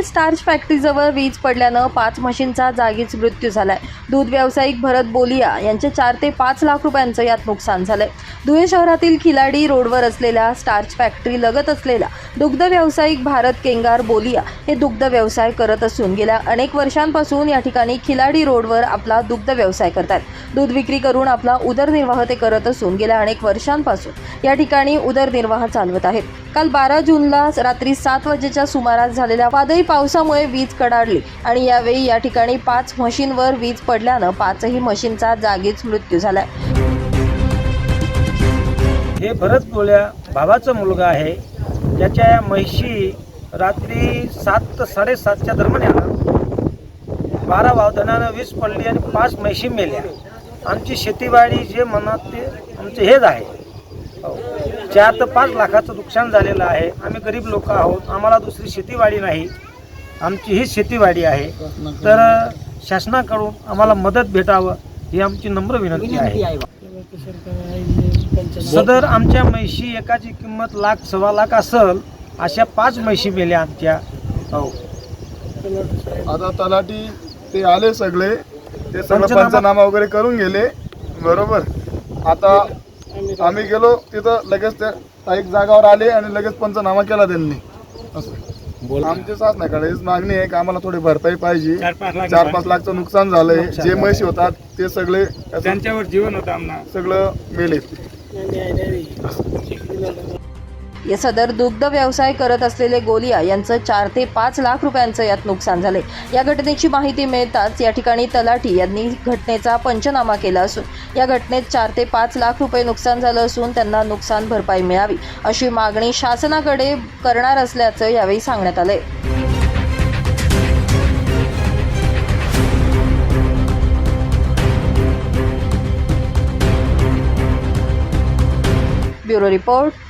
येथील स्टार्च फॅक्टरीजवळ वीज पडल्यानं पाच म्हशींचा जागीच मृत्यू झालाय. दूध व्यावसायिक भरत बोलिया यांचे चार ते पाच लाख रुपयांचं यात नुकसान झालंय. धुळे शहरातील खिलाडी रोडवर असलेल्या स्टार्च फॅक्टरी लगत असलेला दुग्ध व्यावसायिक भारत केंगार बोलिया हे दुग्ध व्यवसाय करत असून गेल्या अनेक वर्षांपासून या ठिकाणी खिलाडी रोडवर आपला दुग्ध व्यवसाय करतात दूध विक्री करून आपला उदरनिर्वाह ते करत असून गेल्या अनेक वर्षांपासून या ठिकाणी उदरनिर्वाह चालवत आहेत. काल बारा जूनला रात्री सात वाजेच्या सुमारास झालेल्या वादळी पावसामुळे वीज कडाडली आणि यावेळी या ठिकाणी पाच म्हशींवर वीज पडल्यानं पाचही म्हशींचा जागीच मृत्यू झालाय. हे भरत गोळ्या भावाचा मुलगा आहे. ज्याच्या या म्हशी रात्री सात ते साडेसातच्या दरम्यान बारा वादनानं वीज पडली आणि पाच म्हशी मेल्या. आमची शेतीवाडी जे म्हणत ते आमचं हेच आहे. हो. चार ते पाच लाखाचं नुकसान झालेलं आहे. आम्ही गरीब लोक आहोत. आम्हाला दुसरी शेतीवाडी नाही. आमची हीच शेतीवाडी आहे. तर शासनाकडून आम्हाला मदत भेटावं ही आमची नम्र विनंती आहे. सदर आमच्या म्हैशी एकाची किंमत लाख सव्वा लाख असल अशा पाच म्हैशी मेल्या आमच्या. हो. आता तलाठी ते आले सगळे. ते सगळं पंचनामा वगैरे करून गेले. बरोबर. आता आम्ही गेलो तिथं लगेच त्या एक जागावर आले आणि लगेच पंचनामा केला त्यांनी. असं. आमची साथ नाही काढायची मागणी आहे की आम्हाला थोडी भरपाई पाहिजे. चार पाच लाख चार पाच लाखचं नुकसान झालंय. जे म्हशी होतात ते सगळे त्यांच्यावर जीवन होतं आम्हाला सगळं मेले या सदर दुग्ध व्यवसाय करत असलेले गोलिया यांचं चार ते पाच लाख रुपयांचं यात नुकसान झाले या घटनेची माहिती मिळताच या ठिकाणी तलाठी यांनी घटनेचा पंचनामा केला असून या घटनेत चार ते पाच लाख रुपये नुकसान झालं असून त्यांना नुकसान भरपाई मिळावी अशी मागणी शासनाकडे करणार असल्याचं यावेळी सांगण्यात आलंय. ब्युरो रिपोर्ट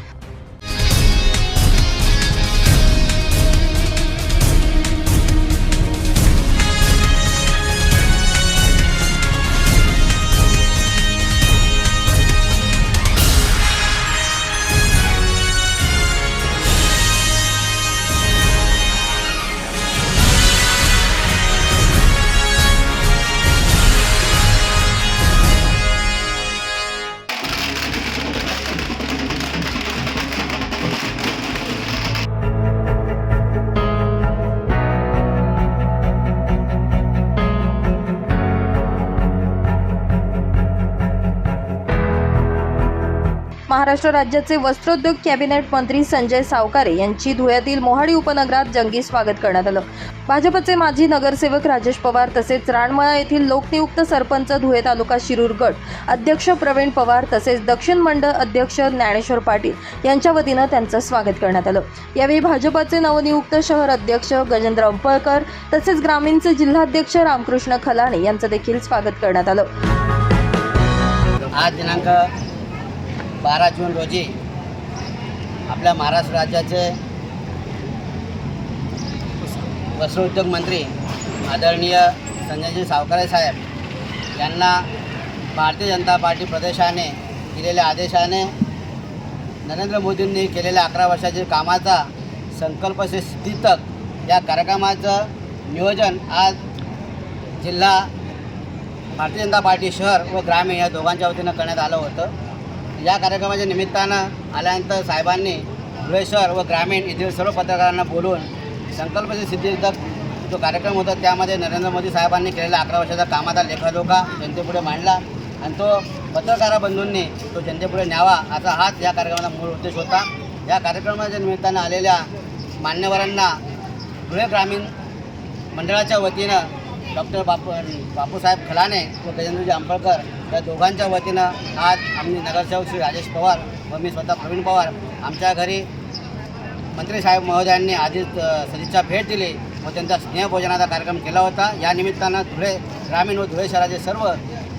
महाराष्ट्र राज्याचे वस्त्रोद्योग कॅबिनेट मंत्री संजय सावकारे यांची धुळ्यातील मोहाडी उपनगरात जंगी स्वागत करण्यात आलं. भाजपचे माजी नगरसेवक राजेश पवार तसेच राणमळा येथील लोकनियुक्त सरपंच धुळे तालुका शिरूर गट अध्यक्ष प्रवीण पवार तसेच दक्षिण मंडळ अध्यक्ष ज्ञानेश्वर पाटील यांच्या वतीनं त्यांचं स्वागत करण्यात आलं. यावेळी भाजपचे नवनियुक्त शहर अध्यक्ष गजेंद्र अंपळकर तसेच ग्रामीणचे जिल्हाध्यक्ष रामकृष्ण खलाणे यांचं देखील स्वागत करण्यात आलं. आज दिनांक बारा जून रोजी आपल्या महाराष्ट्र राज्याचे वस्त्रोद्योग मंत्री आदरणीय संजयजी सावकारे साहेब यांना भारतीय जनता पार्टी प्रदेशाने दिलेल्या आदेशाने नरेंद्र मोदींनी केलेल्या अकरा वर्षाच्या कामाचा संकल्प से सिद्धी या कार्यक्रमाचं नियोजन आज जिल्हा भारतीय जनता पार्टी शहर व ग्रामीण या दोघांच्या वतीनं करण्यात आलं होतं. या कार्यक्रमाच्या निमित्तानं आल्यानंतर साहेबांनी धुळेश्वर व ग्रामीण येथील सर्व पत्रकारांना बोलून संकल्पची सिद्धीतक जो कार्यक्रम होता त्यामध्ये नरेंद्र मोदी साहेबांनी केलेल्या अकरा वर्षाचा कामाचा लेखाजोखा जनतेपुढे मांडला आणि तो पत्रकारा बंधूंनी तो जनतेपुढे न्यावा असा हाच या कार्यक्रमाचा मूळ उद्देश होता. या कार्यक्रमाच्या निमित्तानं आलेल्या मान्यवरांना धुळे ग्रामीण मंडळाच्या वतीनं डॉक्टर बापू बापूसाहेब खलाने व गजेंद्रजी आंबळकर या दोघांच्या वतीनं आज आम्ही नगरसेवक श्री राजेश पवार व मी स्वतः प्रवीण पवार आमच्या घरी मंत्री साहेब महोदयांनी आधीच सदिच्छा भेट दिली व त्यांचा स्नेहभोजनाचा कार्यक्रम केला होता. या निमित्तानं धुळे ग्रामीण व धुळे शहराचे सर्व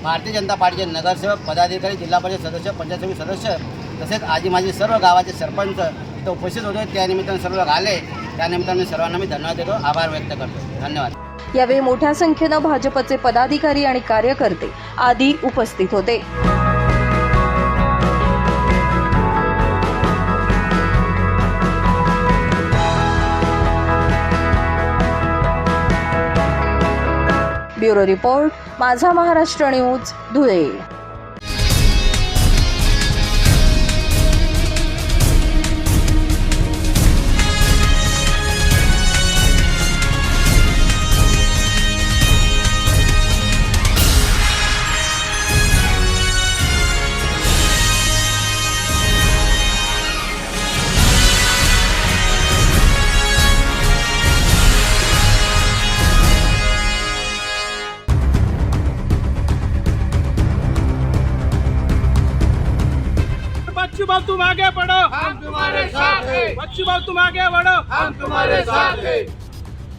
भारतीय जनता पार्टीचे नगरसेवक पदाधिकारी जिल्हा परिषद सदस्य पंचायत समिती सदस्य तसेच आजी माझी सर्व गावाचे सरपंच इथं उपस्थित होते. त्या निमित्तानं सर्व आले. त्यानिमित्तानं मी सर्वांना मी धन्यवाद देतो. आभार व्यक्त करतो. धन्यवाद. यावेळी मोठ्या संख्येनं भाजपचे पदाधिकारी आणि कार्यकर्ते आदी उपस्थित होते. Bureau report Majha Maharashtra news Dhule. तुम आगे बढ़ो। हम तुम्हारे साथ हैं। बच्चू भाऊ तुम आगे बढ़ो। हम तुम्हारे साथ हैं।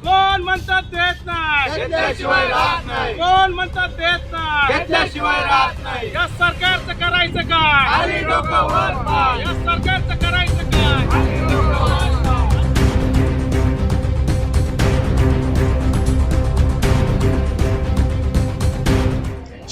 कोण म्हणतात देत नाही घेतल्याशिवाय राहत नाही। कोण म्हणतात देत नाही। घेतल्याशिवाय राहत नाही या सरकारचं करायचं काय आणि डोकं वर पाय. या सरकारचं करायचं काय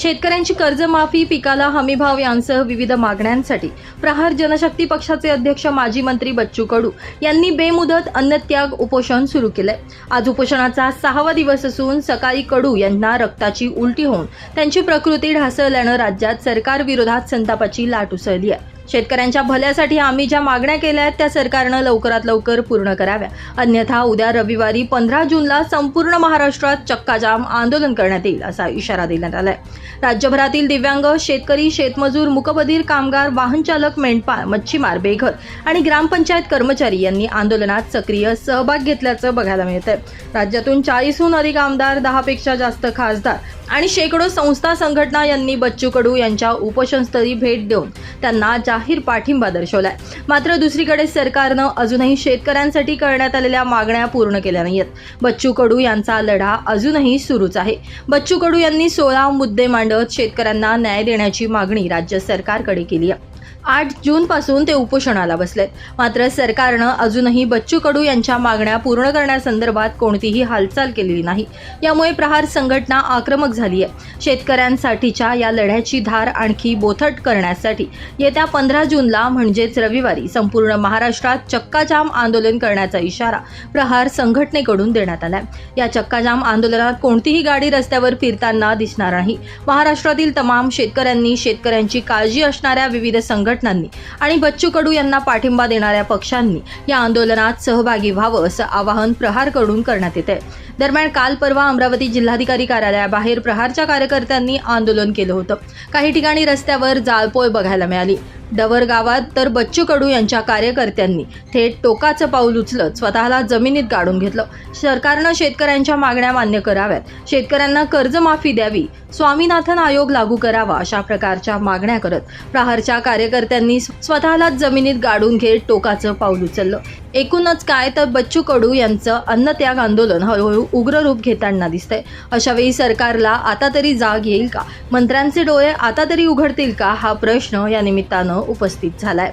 शेतकऱ्यांची कर्जमाफी पिकाला हमीभाव यांसह विविध मागण्यांसाठी प्रहार जनशक्ती पक्षाचे अध्यक्ष माजी मंत्री बच्चू कडू यांनी बेमुदत अन्नत्याग उपोषण सुरू केलंय. आज उपोषणाचा सहावा दिवस असून सकाळी कडू यांना रक्ताची उलटी होऊन त्यांची प्रकृती ढासळल्यानं राज्यात सरकारविरोधात संतापाची लाट उसळली आहे. शेतकऱ्यांच्या भल्यासाठी आम्ही ज्या मागण्या केल्या आहेत त्या सरकारनं लवकरात लवकर पूर्ण कराव्या. अन्यथा उद्या रविवारी पंधरा जूनला संपूर्ण महाराष्ट्रात चक्काजाम आंदोलन करण्यात येईल असा इशारा देण्यात आलाय. राज्यभरातील दिव्यांग शेतकरी शेतमजूर मुकबधीर कामगार वाहनचालक मेंढपाळ मच्छीमार बेघर आणि ग्रामपंचायत कर्मचारी यांनी आंदोलनात सक्रिय सहभाग घेतल्याचं बघायला मिळत आहे राज्यातून चाळीसहून अधिक आमदार दहापेक्षा जास्त खासदार आणि शेकडो संस्था संघटना यांनी बच्चू कडू यांच्या उपोषणस्थळी भेट देऊन त्यांना जाहीर पाठिंबा दर्शवलाय. मात्र दुसरीकडे सरकारनं अजूनही शेतकऱ्यांसाठी करण्यात आलेल्या मागण्या पूर्ण केल्या नाहीयेत. बच्चू कडू यांचा लढा अजूनही सुरूच आहे. बच्चू कडू यांनी सोळा मुद्दे मांडत शेतकऱ्यांना न्याय देण्याची मागणी राज्य सरकारकडे केली आहे आठ जूनपासून ते उपोषणाला बसलेत मात्र सरकारनं अजूनही बच्चू कडू यांच्या मागण्या पूर्ण करण्यासंदर्भात कोणतीही हालचाल केलेली नाही. यामुळे प्रहार संघटना आक्रमक झाली आहे शेतकऱ्यांसाठीच्या या लढ्याची धार आणखी बोथट करण्यासाठी येत्या पंधरा जूनला म्हणजेच रविवारी संपूर्ण महाराष्ट्रात चक्काजाम आंदोलन करण्याचा इशारा प्रहार संघटनेकडून देण्यात आलाय. या चक्काजाम आंदोलनात कोणतीही गाडी रस्त्यावर फिरताना दिसणार नाही. महाराष्ट्रातील तमाम शेतकऱ्यांनी शेतकऱ्यांची काळजी असणाऱ्या विविध संघटनांनी आणि बच्चू कडू यांना पाठिंबा देणाऱ्या पक्षांनी या आंदोलनात सहभागी व्हावं असं आवाहन प्रहारकडून करण्यात येत आहे दरम्यान काल परवा अमरावती जिल्हाधिकारी कार्यालयाबाहेर प्रहारच्या कार्यकर्त्यांनी आंदोलन केलं होतं. काही ठिकाणी रस्त्यावर जाळपोळ बघायला मिळाली. डवर गावात तर बच्चू कडू यांच्या कार्यकर्त्यांनी थेट टोकाचं पाऊल उचलत स्वतःला जमिनीत गाडून घेतलं. सरकारनं शेतकऱ्यांच्या मागण्या मान्य कराव्यात. शेतकऱ्यांना कर्जमाफी द्यावी स्वामीनाथन आयोग लागू करावा अशा प्रकारच्या मागण्या करत प्रहारच्या कार्यकर्त्यांनी स्वतःलाच जमिनीत गाडून घेत टोकाचं पाऊल उचललं. एकूणच काय तर बच्चू कडू यांचं अन्नत्याग आंदोलन हळूहळू उग्र रूप घेताना दिसतंय. अशावेळी सरकारला आता तरी जाग येईल का? मंत्र्यांचे डोळे आता तरी उघडतील का? हा प्रश्न या निमित्तानं उपस्थित झालाय.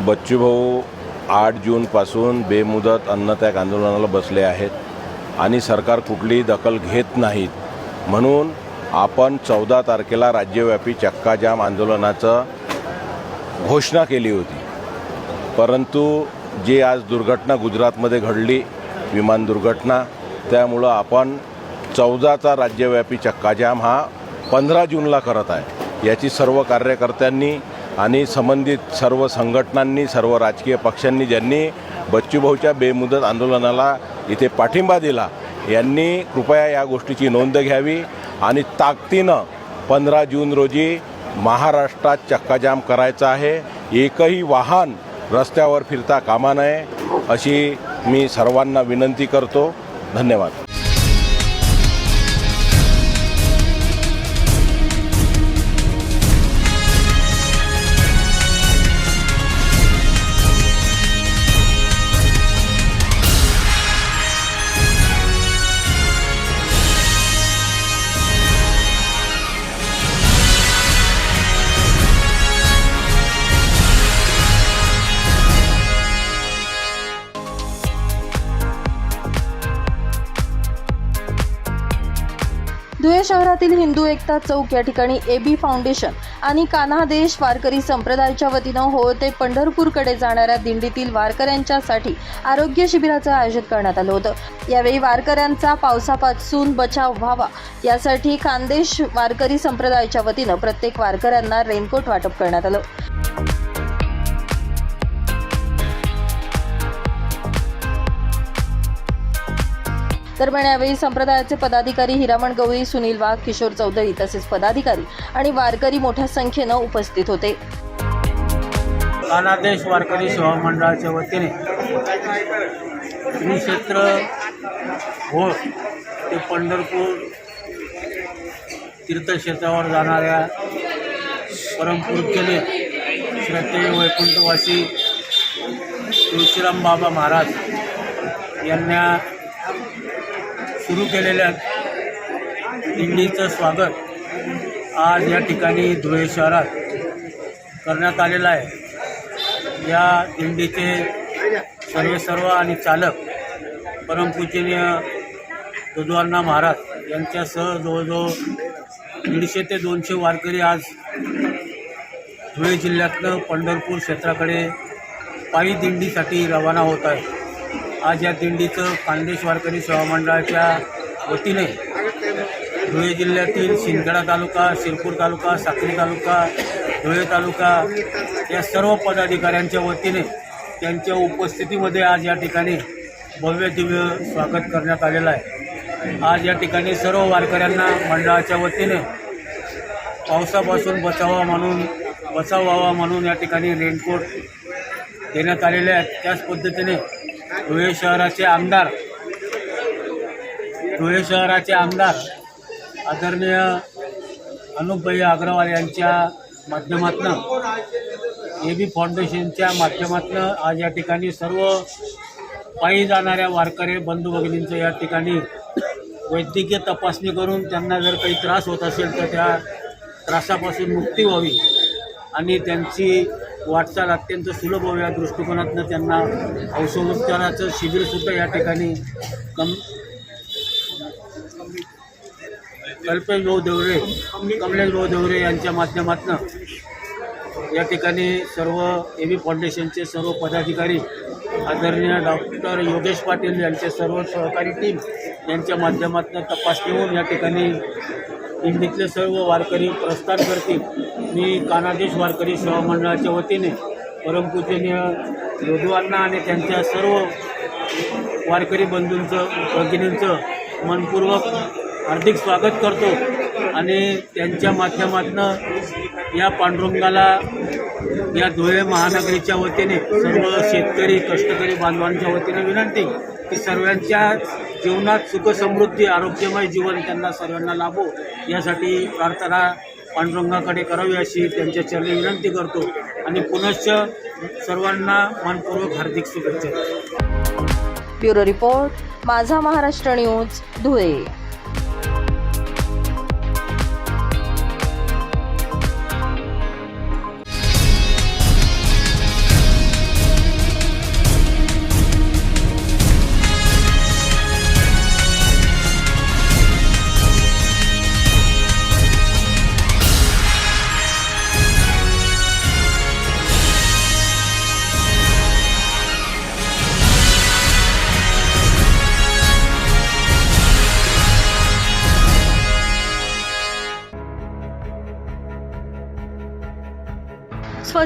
बच्चूभाऊ आठ जूनपासून बेमुदत अन्नत्याग आंदोलनाला बसले आहेत आणि सरकार कुठलीही दखल घेत नाहीत. म्हणून आपण चौदा तारखेला राज्यव्यापी चक्काजाम आंदोलनाचं घोषणा केली होती. परंतु जी आज दुर्घटना गुजरातमध्ये घडली विमान दुर्घटना त्यामुळं आपण चौदाचा राज्यव्यापी चक्काजाम हा पंधरा जूनला करत आहे. याची सर्व कार्यकर्त्यांनी आणि संबंधित सर्व संघटनांनी सर्व राजकीय पक्षांनी ज्यांनी बच्चूभाऊच्या बेमुदत आंदोलनाला इथे पाठिंबा दिला यांनी कृपया या गोष्टीची नोंद घ्यावी. आणि ताकदीनं पंधरा जून रोजी महाराष्ट्रात चक्काजाम करायचा आहे. एकही वाहन रस्त्यावर फिरता कामा नये अशी मी सर्वांना विनंती करतो. धन्यवाद. शहरातील हिंदू एकता चौक या ठिकाणी ए बी फाउंडेशन आणि कान्हादेश वारकरी संप्रदायाच्या वतीनं हो ते पंढरपूरकडे जाणाऱ्या दिंडीतील वारकऱ्यांच्यासाठी आरोग्य शिबिराचं आयोजन करण्यात आलं होतं. यावेळी वारकऱ्यांचा पावसापासून बचाव व्हावा यासाठी खानदेश वारकरी संप्रदायाच्या वतीनं प्रत्येक वारकऱ्यांना रेनकोट वाटप करण्यात आलं. दरम्यान यावेळी संप्रदायाचे पदाधिकारी हिरामण गवळी सुनील वाघ किशोर चौधरी तसेच पदाधिकारी आणि वारकरी मोठ्या संख्येनं उपस्थित होते. अनादेश वारकरी सेवा मंडळाच्या वतीने श्री क्षेत्र होळ ते पंढरपूर तीर्थक्षेत्रावर जाणाऱ्या परमपूज्यने श्रद्धेय वैकुंठवासी तुळशीराम बाबा महाराज यांना सुरू केलेल्या दिंडीचं स्वागत आज या ठिकाणी धुळे शहरात करण्यात आलेलं आहे. या दिंडीचे सर्वे सर्व आणि चालक परमपूजनीय दुधवारणा महाराज यांच्यासह जवळजवळ दीडशे ते दोनशे वारकरी आज धुळे जिल्ह्यातलं पंढरपूर क्षेत्राकडे पायी दिंडीसाठी रवाना होत आहे आज या दिंडीचं खानदेश वारकरी सेवा मंडळाच्या वतीने धुळे जिल्ह्यातील शिंदखेडा तालुका शिरपूर तालुका साक्री तालुका धुळे तालुका या सर्व पदाधिकाऱ्यांच्या वतीने त्यांच्या उपस्थितीमध्ये आज या ठिकाणी भव्य दिव्य स्वागत करण्यात आलेलं आहे. आज या ठिकाणी सर्व वारकऱ्यांना मंडळाच्या वतीने पावसापासून बचावा म्हणून बचाव व्हावा म्हणून या ठिकाणी रेनकोट देण्यात आलेले आहेत. त्याच पद्धतीने धुळे शहराचे आमदार. धुळे शहराचे आमदार आदरणीय अनुपभाई अग्रवाल यांच्या माध्यमातून ए बी फाउंडेशनच्या माध्यमातून आज या ठिकाणी सर्व पायी जाणाऱ्या वारकरी बंधू भगिनींचं या ठिकाणी वैद्यकीय तपासणी करून त्यांना जर काही त्रास होत असेल तर त्या त्रासापासून मुक्ती व्हावी आणि त्यांची वाटचाल अत्यंत सुलभ हो या दृष्टिकोनातनं त्यांना औषधोपचाराचं शिबिरसुद्धा या ठिकाणी कम कल्पेशभाऊ देवरे कमलेशभाऊ देवरे यांच्या माध्यमातून या ठिकाणी सर्व ए बी फाउंडेशनचे सर्व पदाधिकारी आदरणीय डॉक्टर योगेश पाटील यांचे सर्व सहकारी टीम यांच्या माध्यमातून तपासणी होऊन या ठिकाणी दिंडीतले सर्व वारकरी प्रस्थान करतील. मी कानादेश वारकरी सेवा मंडळाच्या वतीने परमपूजनीय योधवांना आणि त्यांच्या सर्व वारकरी बंधूंचं भगिनींचं मनपूर्वक हार्दिक स्वागत करतो आणि त्यांच्या माध्यमातून या पांडुरंगाला या धुळे महानगरीच्या वतीने सर्व शेतकरी कष्टकरी बांधवांच्या वतीने विनंती की सर्वांच्या जीवनात सुख समृद्धी आरोग्यमय जीवन त्यांना सर्वांना लाभो. यासाठी प्रार्थना पांडुरंगाकडे करावी अशी त्यांच्या चरणी विनंती करतो. आणि पुनश्च सर्वांना मनपूर्वक हार्दिक शुभेच्छा. Bureau report Majha Maharashtra news Dhule.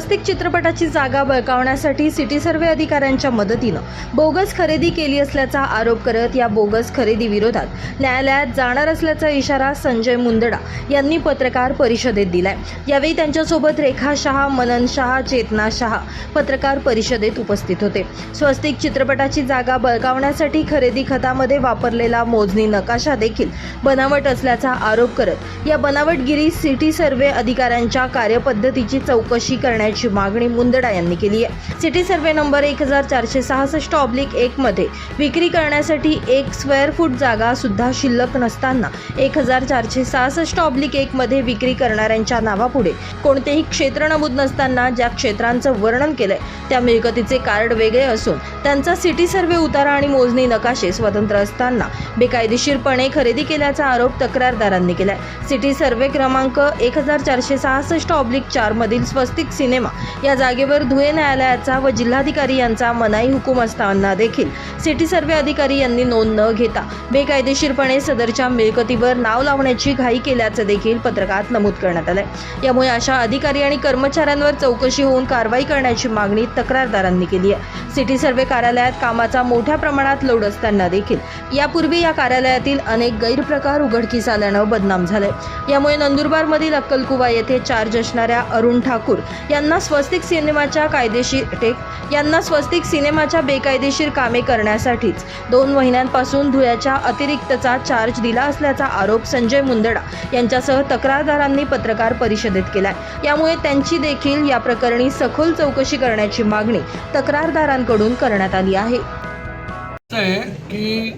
स्वस्तिक चित्रपटाची जागा बळकावण्यासाठी सिटी सर्वे अधिकाऱ्यांच्या मदतीनं बोगस खरेदी केली असल्याचा आरोप करत या बोगस खरेदी विरोधात न्यायालयात जाणार असल्याचा इशारा संजय मुंदडा यांनी पत्रकार परिषदेत दिलाय. यावेळी त्यांच्यासोबत रेखा शहा मनन शहा चेतना शहा पत्रकार परिषदेत उपस्थित होते. स्वस्तिक चित्रपटाची जागा बळकावण्यासाठी खरेदी खतामध्ये वापरलेला मोजणी नकाशा देखील बनावट असल्याचा आरोप करत या बनावटगिरी सिटी सर्वे अधिकाऱ्यांच्या कार्यपद्धतीची चौकशी करण्याची मागणी मुंदडा यांनी केली आहे. सिटी सर्वे नंबर एक हजार चारशे सहासष्ट ऑब्लिक एकमध्ये विक्री करण्यासाठी एक स्क्वेअर फूट जागा सुद्धा शिल्लक नसताना एक हजार चारशे सहासष्ट ऑब्लिक एकमध्ये विक्री करणाऱ्यांच्या नावापुढे कोणतेही क्षेत्र नमूद नसताना ज्या क्षेत्रांचं वर्णन केलंय त्या मिळकतीचे कार्ड वेगळे असून त्यांचा सिटी सर्वे उतारा आणि मोजणी नकाशे स्वतंत्र असताना बेकायदेशीरपणे खरेदी केल्याचा आरोप तक्रारदारांनी केलाय. सिटी सर्वे क्रमांक एक हजार चारशे सहासष्ट ऑब्लिक चारमधील स्वस्तिक सिनेमा या जागेवर धुळे न्यायालयाचा व जिल्हाधिकारी यांचा मनाई हुकूम असताना देखील सिटी सर्वे अधिकारी यांनी नोंद न घेता बेकायदेशीरपणे सदरच्या मिळकतीवर नाव लावण्याची घाई केल्याचं देखील पत्रकात नमूद करण्यात आलंय. यामुळे अशा अधिकारी आणि कर्मचाऱ्यांवर चौकशी होऊन कारवाई करण्याची मागणी तक्रारदारांनी केली आहे. सिटी सर्वे कार्यालयात कामाचा मोठ्या प्रमाणात लोड असताना देखील यापूर्वी या कार्यालयातील अनेक गैरप्रकार उघडकीस आल्यानं बदनाम झाले यामुळे नंदुरबारमधील अक्कलकुवा येथे चार्ज असणाऱ्या अरुण ठाकूर यांना स्वस्तिक सिनेमाच्या कायदेशीर टेक यांना स्वस्तिक सिनेमाच्या बेकायदेशीर कामे करण्यासाठीच दोन महिन्यांपासून धुळ्याच्या अतिरिक्तचा चार्ज दिला असल्याचा आरोप संजय मुंदडा यांच्यासह तक्रारदारांनी पत्रकार परिषदेत केलाय. यामुळे त्यांची देखील या प्रकरणी सखोल चौकशी करण्याची मागणी तक्रारदारांकडून करण्यात आली आहे. असं आहे की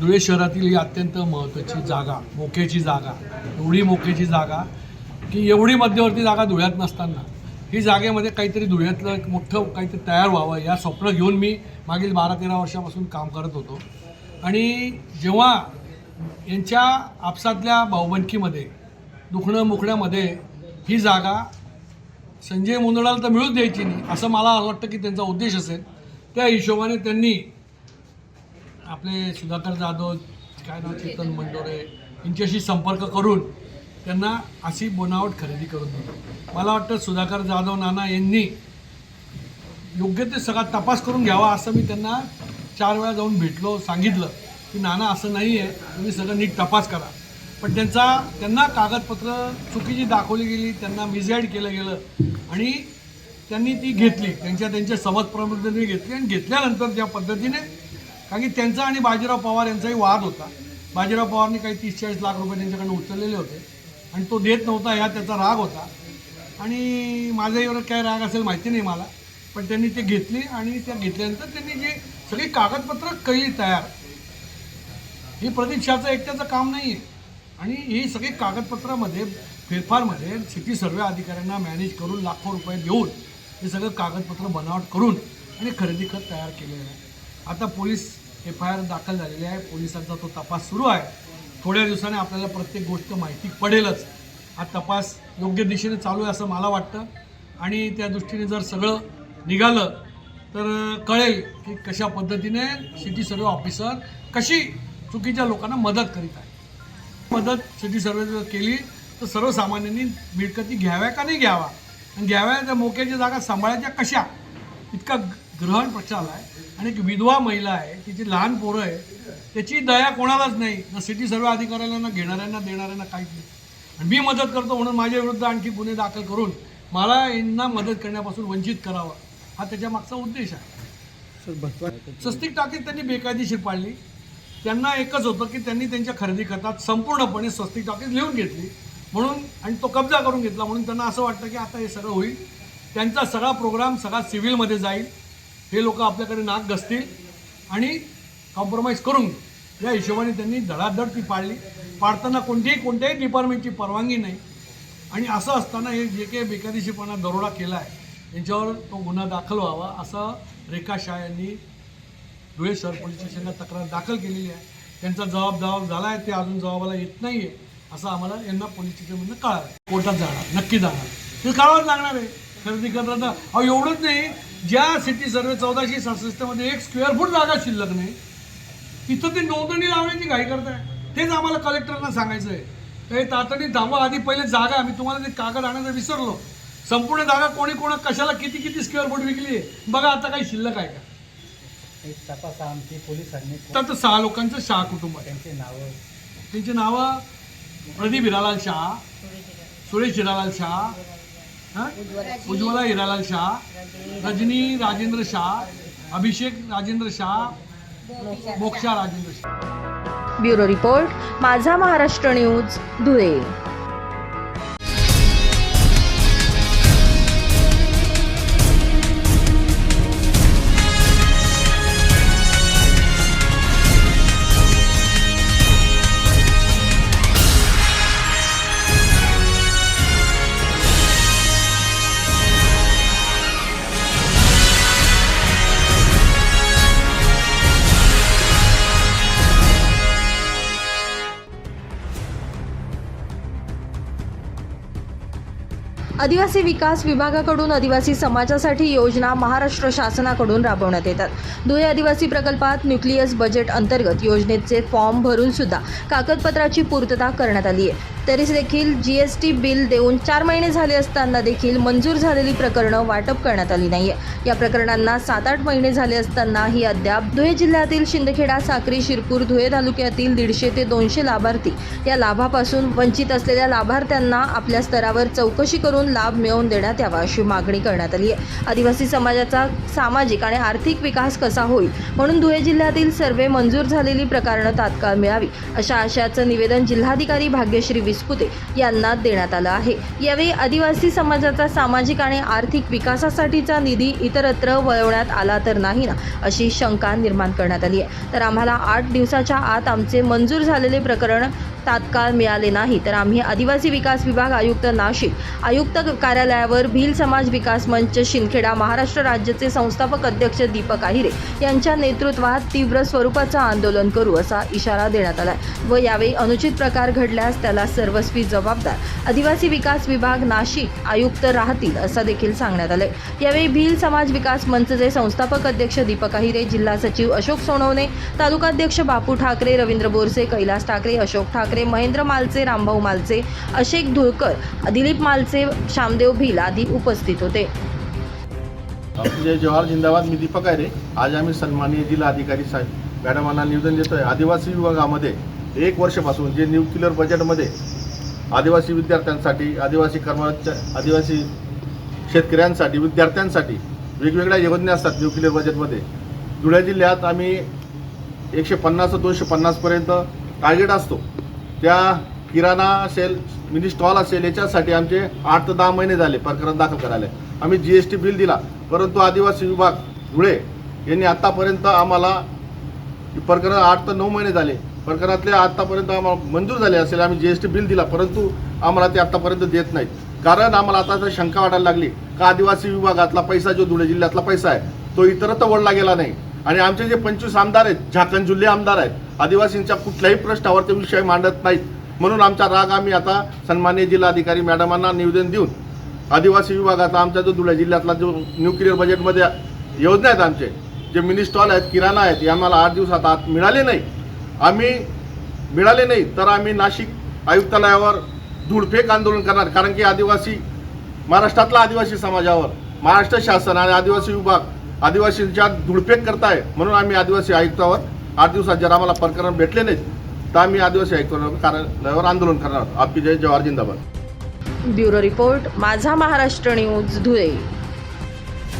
धुळे शहरातील ही अत्यंत महत्त्वाची जागा मोक्याची जागा एवढी मोक्याची जागा की एवढी मध्यवर्ती जागा धुळ्यात नसताना. ही जागेमध्ये काहीतरी धुळ्यातलं एक मोठं काहीतरी तयार व्हावं या स्वप्न घेऊन मी मागील बारा तेरा वर्षापासून काम करत होतो. आणि जेव्हा यांच्या आपसातल्या भाऊबंदकीमध्ये दुखणं मुखण्यामध्ये ही जागा संजय मुंदडाला तर मिळूच द्यायची नाही असं मला वाटतं की त्यांचा उद्देश असेल. त्या हिशोबाने त्यांनी आपले सुधाकर जाधव काय नाव चेतन मंडोरे यांच्याशी संपर्क करून त्यांना अशी बनावट खरेदी करून दिली. मला वाटतं सुधाकर जाधव नाना यांनी योग्य ते सगळा तपास करून घ्यावा असं मी त्यांना चार वेळा जाऊन भेटलो सांगितलं की नाना असं नाही आहे तुम्ही सगळं नीट तपास करा. पण त्यांचा त्यांना कागदपत्र चुकीची दाखवली गेली त्यांना मिसगाईड केलं गेलं आणि त्यांनी ती घेतली. त्यांच्या त्यांच्या समजप्रमाणे घेतली आणि घेतल्यानंतर ज्या पद्धतीने कारण की त्यांचा आणि बाजीराव पवार यांचाही वाद होता. बाजीराव पवारने काही तीस चाळीस लाख रुपये त्यांच्याकडनं उचललेले होते. आणि तो देत नव्हता ह्या त्याचा राग होता. आणि माझ्यावर काय राग असेल माहिती नाही मला पण त्यांनी ते घेतली आणि त्या घेतल्यानंतर त्यांनी जे सगळी कागदपत्र केली तयार. ही प्रतीक्षाचं एकट्याचं काम नाही आहे आणि ही सगळी कागदपत्रामध्ये फेरफारमध्ये सिटी सर्वे अधिकाऱ्यांना मॅनेज करून लाखो रुपये देऊन हे सगळं कागदपत्र बनावट करून आणि खरेदी खत तयार केलेलं आहे. आता पोलीस एफ आय आर दाखल झालेले आहे. पोलिसांचा तो तपास सुरू आहे. थोड्या दिवसाने आपल्याला प्रत्येक गोष्ट माहिती पडेलच. हा तपास योग्य दिशेने चालू आहे असं मला वाटतं. आणि त्या दृष्टीने जर सगळं निघालं तर कळेल की कशा पद्धतीने सिटी सर्वे ऑफिसर कशी चुकीच्या लोकांना मदत करीत आहे मदत सिटी सर्वे जर केली तर सर्वसामान्यांनी मिळकती घ्याव्या का नाही घ्यावा? आणि घ्याव्या त्या मोक्याच्या जागा सांभाळायच्या कशा? इतका ग्रहण प्रचार आहे. आणि एक विधवा महिला आहे तिची लहान पोरं आहे त्याची दया कोणालाच नाही. ना सिटी सर्वे अधिकाऱ्यांना घेणाऱ्यांना देणाऱ्यांना काहीच नाही. आणि मी मदत करतो म्हणून माझ्या विरुद्ध आणखी गुन्हे दाखल करून मला यांना मदत करण्यापासून वंचित करावा. हा त्याच्या मागचा उद्देश आहे. स्वस्तिक टाकीत त्यांनी बेकायदेशीर पाळली. त्यांना एकच होतं की त्यांनी त्यांच्या खरेदी खतात संपूर्णपणे स्वस्तिक टाकीत लिहून घेतली. म्हणून आणि तो कब्जा करून घेतला. म्हणून त्यांना असं वाटतं की आता हे सगळं होईल. त्यांचा सगळा प्रोग्राम सगळा सिव्हिलमध्ये जाईल. हे लोक आपल्याकडे नाक घसतील आणि कॉम्प्रोमाइज करून या हिशोबाने त्यांनी धडाधड ती पाळली पाडताना कोणतीही कोणत्याही डिपार्टमेंटची परवानगी नाही. आणि असं असताना हे जे काही बेकायदेशीरपणा दरोडा केला आहे यांच्यावर तो गुन्हा दाखल व्हावा असं रेखा शाह यांनी धुळे शहर पोलीस स्टेशनला तक्रार दाखल केलेली आहे. त्यांचा जबाब जबाब झाला आहे ते अजून जबाबाला येत नाही आहे असं आम्हाला यांना पोलीस स्टेशनमधनं कळालं कोर्टात जाणार नक्की जाणार. ते काढावंच लागणार आहे. खरेदी करताना अहो एवढंच नाही. ज्या सिटी सर्वे चौदाशे सहासष्टमध्ये एक स्क्वेअर फूट जागा शिल्लक नाही तिथं ते नोंदणी लावण्याची घाई करताय. तेच आम्हाला कलेक्टरना सांगायचं आहे हे तातडी थांबवा आधी पहिले जागा आम्ही तुम्हाला ते कागद आणायला विसरलो. संपूर्ण जागा कोणी कोणा कशाला किती किती स्क्वेअर फूट विकली आहे? बघा आता काही शिल्लक आहे का? एक तपास आमची पोलिसांनी. तर सहा लोकांचं शाह कुटुंब आहे. त्यांचे नावं. त्यांची नावं प्रदीप हिरालाल शाह सुरेश हिरालाल शाह हं? Ujjwala Hiralal Shah Rajni Rajendra Shah Abhishek Rajendra Shah Moksha Rajendra Shah. Bureau report Majha Maharashtra news Dhule. आदिवासी विकास विभागाकडून आदिवासी समाजासाठी योजना महाराष्ट्र शासनाकडून राबवण्यात येतात. धुळे आदिवासी प्रकल्पात न्यूक्लियस बजेट अंतर्गत योजनेचे फॉर्म भरून सुद्धा कागदपत्राची पूर्तता करण्यात आली आहे. तरी देखील जी एस टी बिल देऊन चार महिने झाले असताना देखील मंजूर झालेली प्रकरणं वाटप करण्यात आली नाही आहे या प्रकरणांना सात आठ महिने झाले असताना ही अद्याप धुळे जिल्ह्यातील शिंदखेडा साक्री शिरपूर धुळे तालुक्यातील दीडशे ते दोनशे लाभार्थी या लाभापासून वंचित असलेल्या लाभार्थ्यांना आपल्या स्तरावर चौकशी करून लाभ मिळवून देण्यात यावा अशी मागणी करण्यात आली आहे. आदिवासी समाजाचा सामाजिक आणि आर्थिक विकास कसा होईल म्हणून धुळे जिल्ह्यातील सर्वे मंजूर झालेली प्रकरणं तात्काळ मिळावी अशा आशयाचं निवेदन जिल्हाधिकारी भाग्यश्री विस्पुते यांना देण्यात आलं आहे. यावेळी आदिवासी समाजाचा सामाजिक आणि आर्थिक विकासासाठीचा निधी इतरत्र वळवण्यात आला तर नाही ना अशी शंका निर्माण करण्यात आली आहे. तर आम्हाला आठ दिवसाच्या आत आमचे मंजूर झालेले प्रकरण तात्काळ मिळाले नाही. तर आम्ही आदिवासी विकास विभाग आयुक्त नाशिक आयुक्त कार्यालयावर भिल समाज विकास मंच शिंदखेडा महाराष्ट्र राज्याचे संस्थापक अध्यक्ष दीपक आहिरे यांच्या नेतृत्वात तीव्र स्वरूपाचं आंदोलन करू असा इशारा देण्यात आला व यावेळी अनुचित प्रकार घडल्यास त्याला सर्वस्वी जबाबदार आदिवासी विकास विभाग नाशिक आयुक्त राहतील असं देखील सांगण्यात आलंय. यावेळी भिल समाज विकास मंचचे संस्थापक अध्यक्ष दीपक आहिरे जिल्हा सचिव अशोक सोनवणे तालुकाध्यक्ष बापू ठाकरे रवींद्र बोरसे कैलास ठाकरे अशोक ठाकरे महेंद्र मालचे रामभाऊ मालचे अशेक धुळकर दिलीप मालचे श्यामदेव भिल आदी उपस्थित होते. जय जवाहर जिंदाबाद मी दीपक आहे रे. आज आम्ही सन्माननीय जिल्हा अधिकारी साहेब मॅडमांना निवेदन देतोय. आदिवासी विभागामध्ये एक वर्षापासून जे न्यूक्लिअर बजेटमध्ये आदिवासी विद्यार्थ्यांसाठी आदिवासी कर्मचारी आदिवासी शेतकऱ्यांसाठी विद्यार्थ्यांसाठी वेगवेगळ्या योजना असतात न्यूक्लिअर बजेटमध्ये. धुळे जिल्ह्यात आम्ही एकशे पन्नास दोनशे पन्नासपर्यंत टार्गेट असतो. त्या किराणा असेल म्हणजे स्टॉल असेल याच्यासाठी आमचे आठ ते दहा महिने झाले प्रकरण दाखल करायला. आम्ही जी एस टी बिल दिला परंतु आदिवासी विभाग धुळे यांनी आत्तापर्यंत आम्हाला प्रकरण आठ ते नऊ महिने झाले. प्रकरणातले आत्तापर्यंत आम्हाला मंजूर झाले असेल आम्ही जी एस टी बिल दिला परंतु आम्हाला ते आत्तापर्यंत देत नाहीत. कारण आम्हाला आता तर शंका वाटायला लागली का आदिवासी विभागातला पैसा जो धुळे जिल्ह्यातला पैसा आहे तो इतरत्र वळला गेला नाही. आणि आमचे जे पंचवीस आमदार आहेत झाकण जुल्हे आमदार आहेत आदिवासींच्या कुठल्याही प्रश्नावर ते विषय मांडत नाहीत. म्हणून आमचा राग आम्ही आता सन्मान्य जिल्हाधिकारी मॅडमांना निवेदन देऊन आदिवासी विभागाचा आमचा जो धुळे जिल्ह्यातला जो न्यूक्लिअर बजेटमध्ये योजना आहेत आमचे जे मिनी स्टॉल आहेत किराणा आहेत हे आम्हाला आठ दिवसात आत मिळाले नाही. आम्ही मिळाले नाही तर आम्ही नाशिक आयुक्तालयावर धूळफेक आंदोलन करणार कारण की आदिवासी महाराष्ट्रातला आदिवासी समाजावर महाराष्ट्र शासन आणि आदिवासी विभाग आदिवासींच्या धुळफेक करताय म्हणून आम्ही आदिवासी आयुक्तावर आठ दिवसात जर आम्हाला प्रकरण भेटले नाहीत तर आम्ही आदिवासी आयुक्तावर कार्यालयावर आंदोलन करणार आहोत. जय जवाहर जिंदाबाद bureau report Majha Maharashtra news Dhule